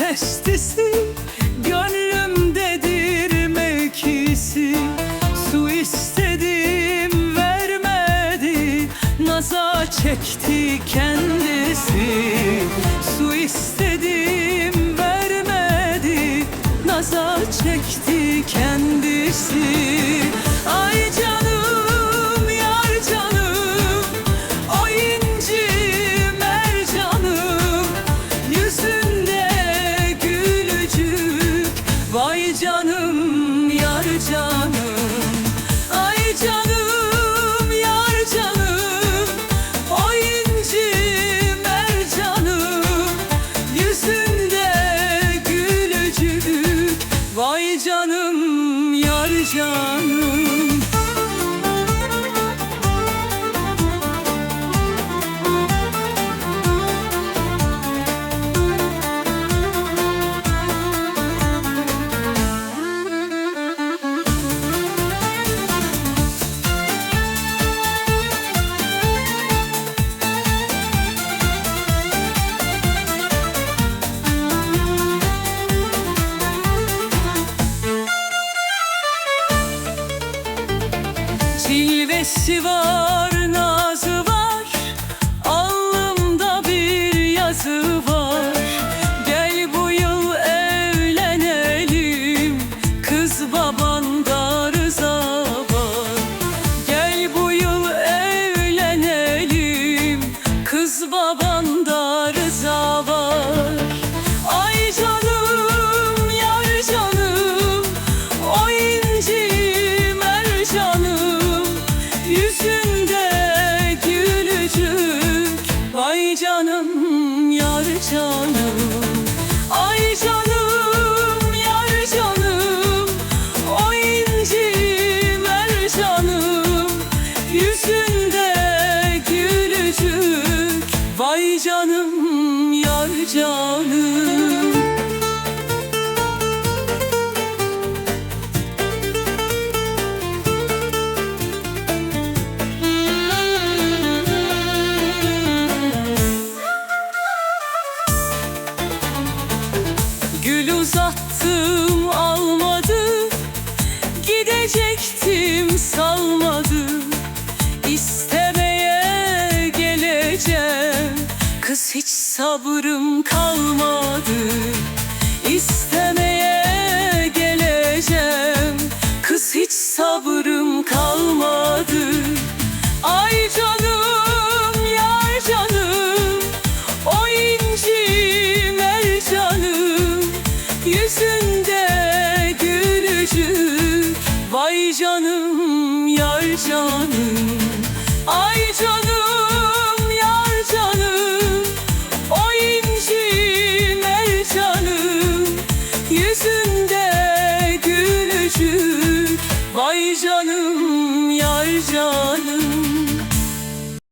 bestesi Gönlümdedir mevkisi. Su istedim vermedi Naza çekti kendisi. Su istedim vermedi Naza çekti kendisi canım Cilvesi var, nazı var. Alnımda bir yazı var. Gel bu yıl evlenelim. Kız babanda rıza var. Gel bu yıl evlenelim. Kız babanda canım. Ay canım yar canım. O inci mercanım Yüzünde gülücük. Vay canım yar canım hiç sabrım kalmadı